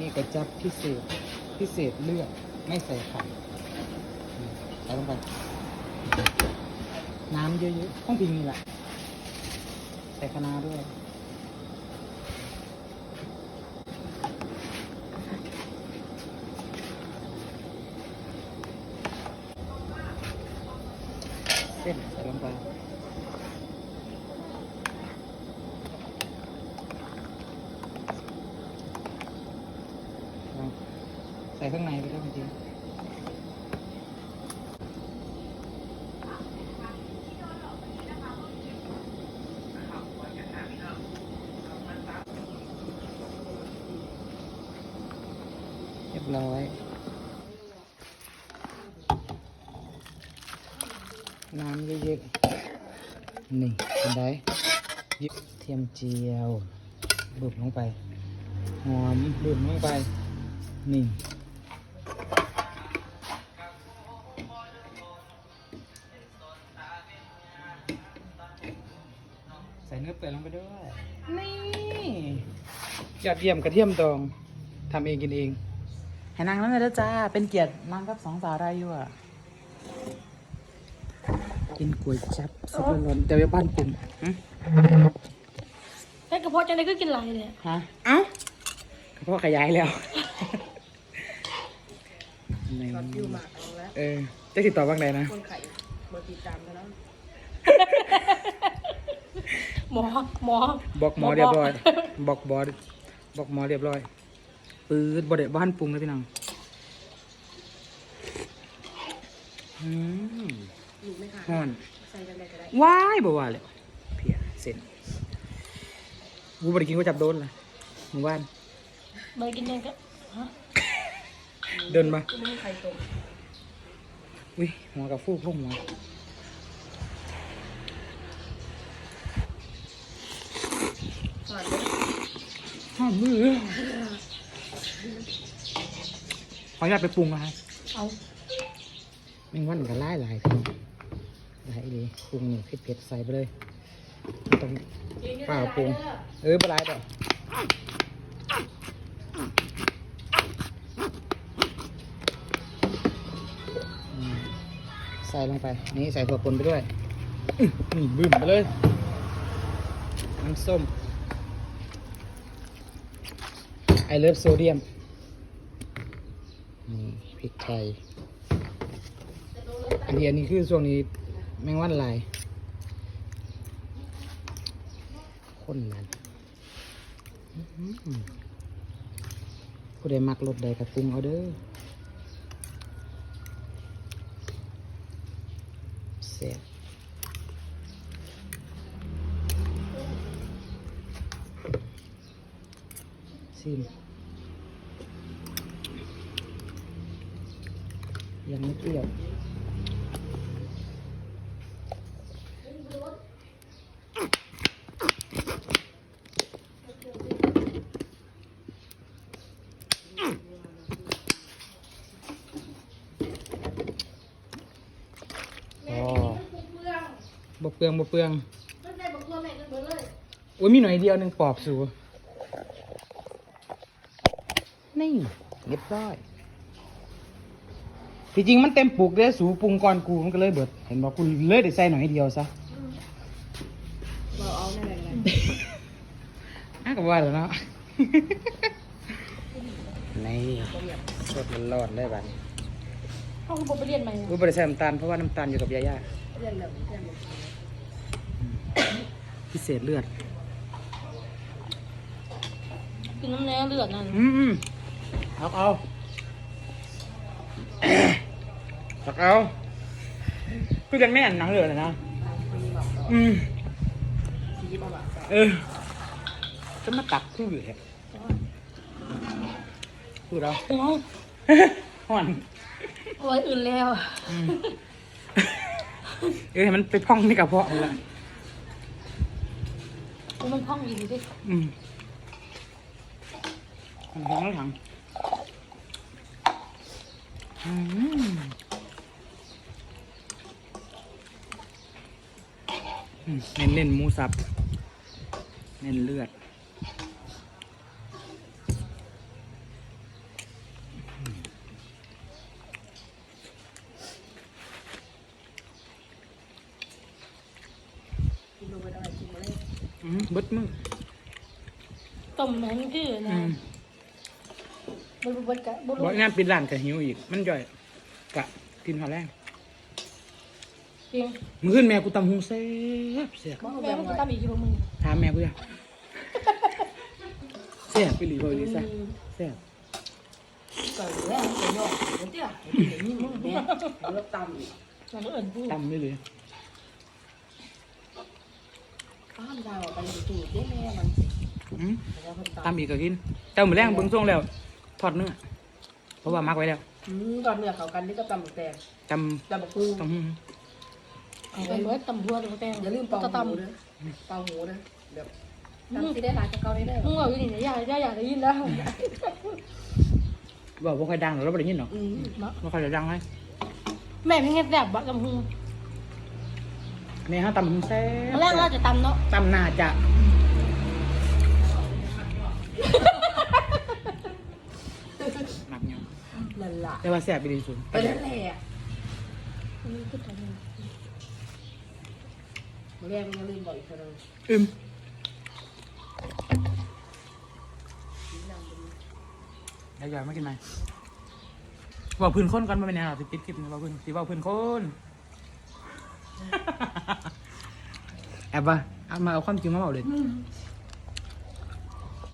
นี่กระจับพิเศษพิเศษเลือดไม่ใส่ไข่ใส่ลงไป น้ำเยอะๆต้องพิงนี่แหละใส่คะน้าด้วย เส้นใส่ลงไปลองใส่ข้างในไปด้วยจริงเรียบร้อยน้ำเยอะๆนี่เป็นไดยิบเทียมเจียวบุบลงไป หอมบุบลงไป นี่ นื้อเปื่อยลงไปด้วย นี่ยอดเยี่ยมกระเทียมดองทำเองกินเองให้นางนั่นเลยนะจ้า เป็นเกียรตินางกับสองสาวได้อยู่อะกินก๋วยจั๊บสับปะรดแต่ว่าบ้านปุ่มหึแค่กระเพาะจังไดก็กินหลายเลยฮะเอ้าก็เพราะขยายแล้วในเออจะติดต่อบ้างใดนะคนไข่เบอร์ติดตามกันแล้ว หมอหมอบอกหมอเรียบร้อย บอกบอสบอกหมอเรียบร้อยปืดบไดบ้านปรุงเลยพี่น้องอืมอยู่ไหมคะฮ้อนใส่กันได้ก็ได้ว้ายบ่ว่าเลยเพียเส้นกูบ่ได้กินก๋วยจับโดนเลยหมู่บ้านใบกินยังก็ฮะเดินมาไม่มีใครตรงอุ้ยหัวกับฟูกลงหัว สวัสดี ห้ามมือ ขออนุญาตไปปรุงนะครับเอาแม่งวันกันไล่หลายพี่น้องหลายดีปรุงนี่เผ็ดๆใส่ไปเลยไม่ต้องเปล่าปรุง เออปลายดอกอืมใส่ลงไป นี่ใส่ถั่วปนไปด้วยอื้อนี่บึ้มไปเลย น้ำส้ม ไอเลิฟโซเดียมนี่พริกไทย อันนี้อันนี้คือช่วงนี้แมงวันลายคนนั้นผู้ใดมักรสใดกับปรุงเอาเด้อแซ่บ ซิม ยังไม่เปรี้ยวอ๋อบกเปลืองบกเปลืองไม่ได้บอกตัวแม่กันเบิดเลยโอ้ยมีหน่อยเดียวหนึ่งปอบสูนี่ เรียบร้อยที่จริงมันเต็มปลูกเด้อสูปรุงก่อนกูมันก็เลยเบิด เห็นบอกกูเลยได้ใส่หน่อยเดียวซะเราเอาแน่เลยนะอะก็ว่าแล้วเนาะนี่สดมันรอดเลยบัดนี้เอาคุณบอกไปเรียนใหม่อะกูบริใส่น้ำตาลเพราะว่าน้ำตาลอยู่กับยาย่าเรียนแบบเรียนแบบพิเศษเลือดกินน้ำแน่เลือดนั่นอืม อืมเอาเอาตักเอากูยังแน่นหนังเหลือเลยนะมีบอกเราอืมชี้ประวัติศาสตร์เออจะมาตักคือเหรอพูดเอาเอาห่อนเอาไว้อื่นแล้วอืมเออให้มันไปพองในกระเพาะมันละเอามันพ่องอีกดิอืมมันห้องแล้วถังอืมอืม เน้นเน้นหมูสับ เน้นเลือด อืมบดมือ ต้มแมนคือนะ อื บ่รู้เบิดกะบ่รู้บอกงานปิดร้านก็หิวอีก มันจ่อยกะกินข้าวแรงจริงมื้อคืนแม่กูตำหุงแซ่บแซ่บแม่มันก็ตามอีกอยู่บ่มึงถามแม่กูจ้ะแซ่บไปหลีบ่อีหลีซะแซ่บเกิดแล้วไปยอกเดี๋ยวเตี้ยเดี๋ยวนี่มึงแม่แล้วตำอีกมันก็เอิ้นพูดตำไม่เลยป้ามดาวไปดูดได้แม่มันอืมแล้วมันตำอีกก็กินแต่มื้อแรงเบิ่งทรงแล้ว ทอดเนื้อเพราะว่ามักไว้แล้วอืมตอนเนื้อเขากันนี่ก็ตำหมึกแดงจตำบักคูำต้องหุงเอาไปเบิดตำบัวตำแตงอย่าลืมเป่าตะหูตำด้วยเป่าหูด้วยแบบตำที่ได้หลายกับเขาได้ได้มึงเอาอยู่นี่อย่าอย่าอย่าได้ยินแล้วบอกบ่ค่อยดังหรอกเราบ่ได้ยินหรอกอืมบ่ค่อยจะดังเลยแม่เพิ่งเฮ็ดแบบบักลำพุงแม่เฮาตำหุงแซ่บแรกเราจะตำเนาะตำน่าจะมักยัง นั่นล่ะแต่ว่าแซ่บไปดีสุดไปนั่นแหละอืมคือตำแม่มึงอย่าลืมบอกอีกคนนึงอึมได้ยอยมากินไหมบอกพื้นคนก่อนมาเป็นแนวสิปิดคลิปนี่บอกพื้นสิบอกพื้นคนแอบว่าเอามาเอาความจริงมาบอกเลยอืม